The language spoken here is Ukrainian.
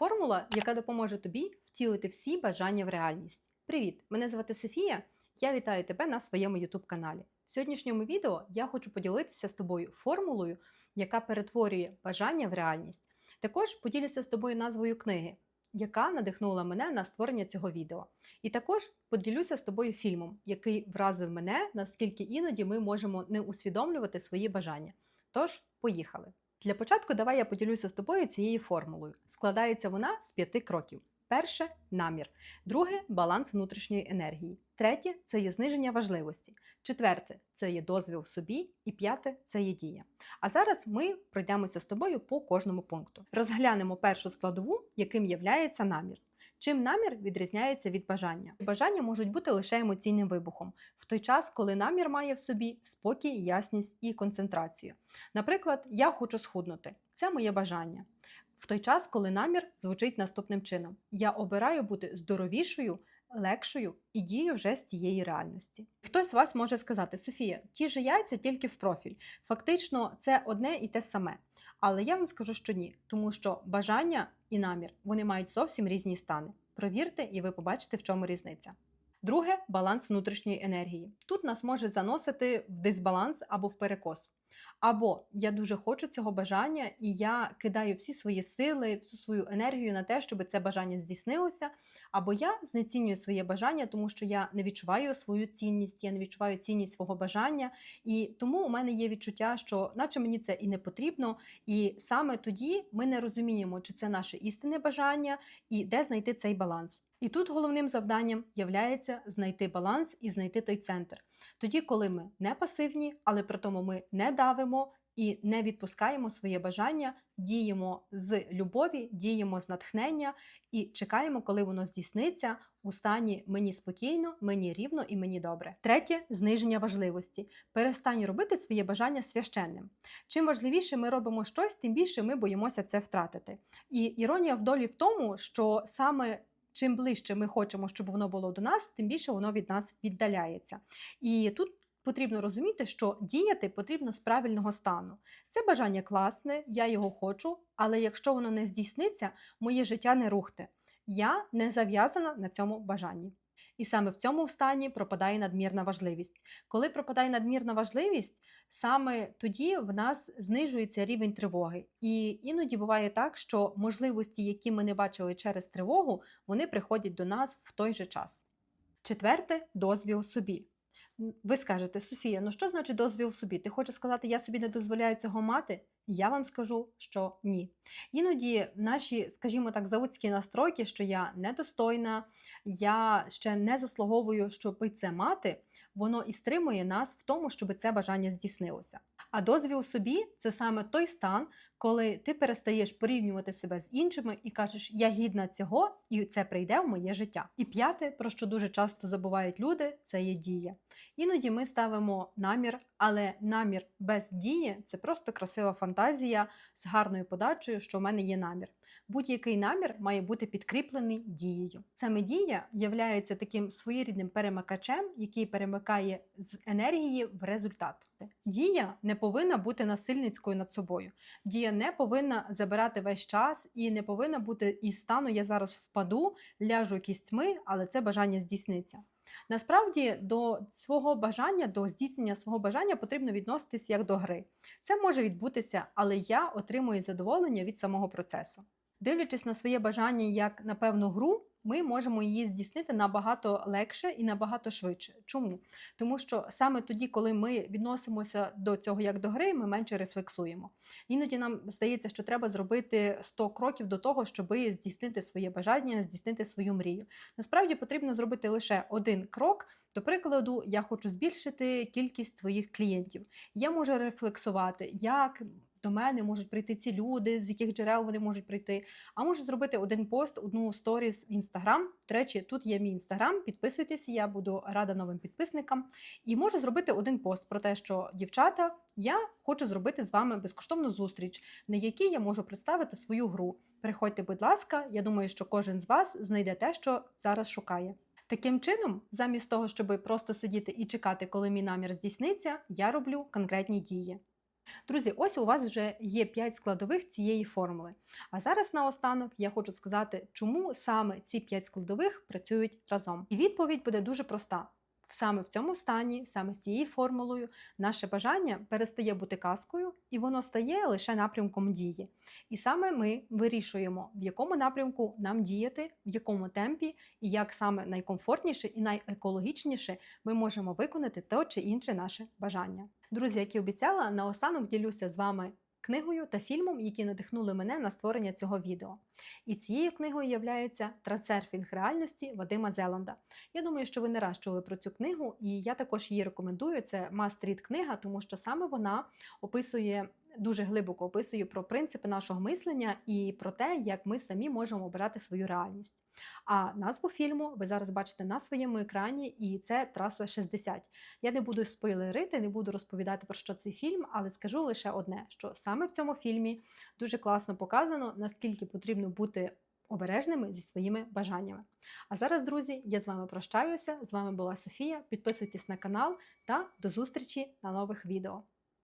Формула, яка допоможе тобі втілити всі бажання в реальність. Привіт! Мене звати Софія. Я вітаю тебе на своєму YouTube каналі. В сьогоднішньому відео я хочу поділитися з тобою формулою, яка перетворює бажання в реальність. Також поділюся з тобою назвою книги, яка надихнула мене на створення цього відео. І також поділюся з тобою фільмом, який вразив мене, наскільки іноді ми можемо не усвідомлювати свої бажання. Тож, поїхали! Для початку давай я поділюся з тобою цією формулою. Складається вона з п'яти кроків. Перше намір, друге баланс внутрішньої енергії. Третє це є зниження важливості. Четверте це є дозвіл собі, і п'яте це є дія. А зараз ми пройдемося з тобою по кожному пункту. Розглянемо першу складову, яким є намір. Чим намір відрізняється від бажання? Бажання можуть бути лише емоційним вибухом, в той час, коли намір має в собі спокій, ясність і концентрацію. Наприклад, я хочу схуднути. Це моє бажання. В той час, коли намір звучить наступним чином: я обираю бути здоровішою, легшою і дію вже з цієї реальності. Хтось з вас може сказати: Софія, ті ж яйця тільки в профіль. Фактично, це одне і те саме. Але я вам скажу, що ні, тому що бажання і намір вони мають зовсім різні стани. Провірте, і ви побачите, в чому різниця. Друге баланс внутрішньої енергії. Тут нас може заносити в дисбаланс або в перекос. Або я дуже хочу цього бажання, і я кидаю всі свої сили, всю свою енергію на те, щоб це бажання здійснилося. Або я знецінюю своє бажання, тому що я не відчуваю свою цінність, я не відчуваю цінність свого бажання. І тому у мене є відчуття, що, наче мені це і не потрібно. І саме тоді ми не розуміємо, чи це наше істинне бажання і де знайти цей баланс. І тут головним завданням є знайти баланс і знайти той центр. Тоді, коли ми не пасивні, але при тому ми не давимо і не відпускаємо своє бажання, діємо з любові, діємо з натхнення і чекаємо, коли воно здійсниться у стані мені спокійно, мені рівно і мені добре. Третє зниження важливості. Перестань робити своє бажання священним. Чим важливіше ми робимо щось, тим більше ми боїмося це втратити. І іронія в долі в тому, що саме чим ближче ми хочемо, щоб воно було до нас, тим більше воно від нас віддаляється. І тут потрібно розуміти, що діяти потрібно з правильного стану. Це бажання класне, я його хочу, але якщо воно не здійсниться, моє життя не рухте. Я не зав'язана на цьому бажанні. І саме в цьому стані пропадає надмірна важливість. Коли пропадає надмірна важливість, саме тоді в нас знижується рівень тривоги. І іноді буває так, що можливості, які ми не бачили через тривогу, вони приходять до нас в той же час. Четверте дозвіл собі. Ви скажете, Софія, ну що значить дозвіл собі? Ти хочеш сказати, я собі не дозволяю цього мати? Я вам скажу, що ні. Іноді наші, скажімо так, заводські настройки, що я недостойна, я ще не заслуговую, щоб це мати, воно і стримує нас в тому, щоб це бажання здійснилося. А дозвіл собі це саме той стан, коли ти перестаєш порівнювати себе з іншими і кажеш, я гідна цього, і це прийде в моє життя. І п'яте, про що дуже часто забувають люди, це є дія. Іноді ми ставимо намір, але намір без дії це просто красива фантазія з гарною подачею, що в мене є намір. Будь-який намір має бути підкріплений дією. Саме дія є таким своєрідним перемикачем, який перемикає з енергії в результат. Дія не повинна бути насильницькою над собою. Дія не повинна забирати весь час і не повинна бути із стану Я зараз впаду, ляжу кістьми, але це бажання здійсниться. Насправді до свого бажання, до здійснення свого бажання потрібно відноситись як до гри. Це може відбутися, але я отримую задоволення від самого процесу. Дивлячись на своє бажання як на певну гру, ми можемо її здійснити набагато легше і набагато швидше. Чому? Тому що саме тоді, коли ми відносимося до цього як до гри, ми менше рефлексуємо. Іноді нам здається, що треба зробити 100 кроків до того, щоб здійснити своє бажання, здійснити свою мрію. Насправді потрібно зробити лише один крок. До прикладу, я хочу збільшити кількість своїх клієнтів. Я можу рефлексувати, як до мене можуть прийти ці люди, з яких джерел вони можуть прийти. А можу зробити один пост, одну сторіс в інстаграм. До речі, тут є мій інстаграм. Підписуйтесь, я буду рада новим підписникам. І можу зробити один пост про те, що дівчата, я хочу зробити з вами безкоштовну зустріч, на якій я можу представити свою гру. Приходьте, будь ласка, я думаю, що кожен з вас знайде те, що зараз шукає. Таким чином, замість того, щоб просто сидіти і чекати, коли мій намір здійсниться, я роблю конкретні дії. Друзі, ось у вас вже є 5 складових цієї формули. А зараз наостанок я хочу сказати, чому саме ці 5 складових працюють разом. І відповідь буде дуже проста. Саме в цьому стані, саме з цією формулою, наше бажання перестає бути казкою, і воно стає лише напрямком дії. І саме ми вирішуємо, в якому напрямку нам діяти, в якому темпі, і як саме найкомфортніше і найекологічніше ми можемо виконати те чи інше наше бажання. Друзі, як і обіцяла, наостанок ділюся з вами книгою та фільмом, які надихнули мене на створення цього відео. І цією книгою є трансерфінг реальності Вадима Зеланда. Я думаю, що ви не раз чули про цю книгу, і я також її рекомендую. Це маст-рід книга, тому що саме вона описує. Дуже глибоко описує про принципи нашого мислення і про те, як ми самі можемо обирати свою реальність. А назву фільму ви зараз бачите на своєму екрані, і це траса 60. Я не буду спойлерити, не буду розповідати про що цей фільм, але скажу лише одне: що саме в цьому фільмі дуже класно показано, наскільки потрібно бути обережними зі своїми бажаннями. А зараз, друзі, я з вами прощаюся. З вами була Софія. Підписуйтесь на канал та до зустрічі на нових відео.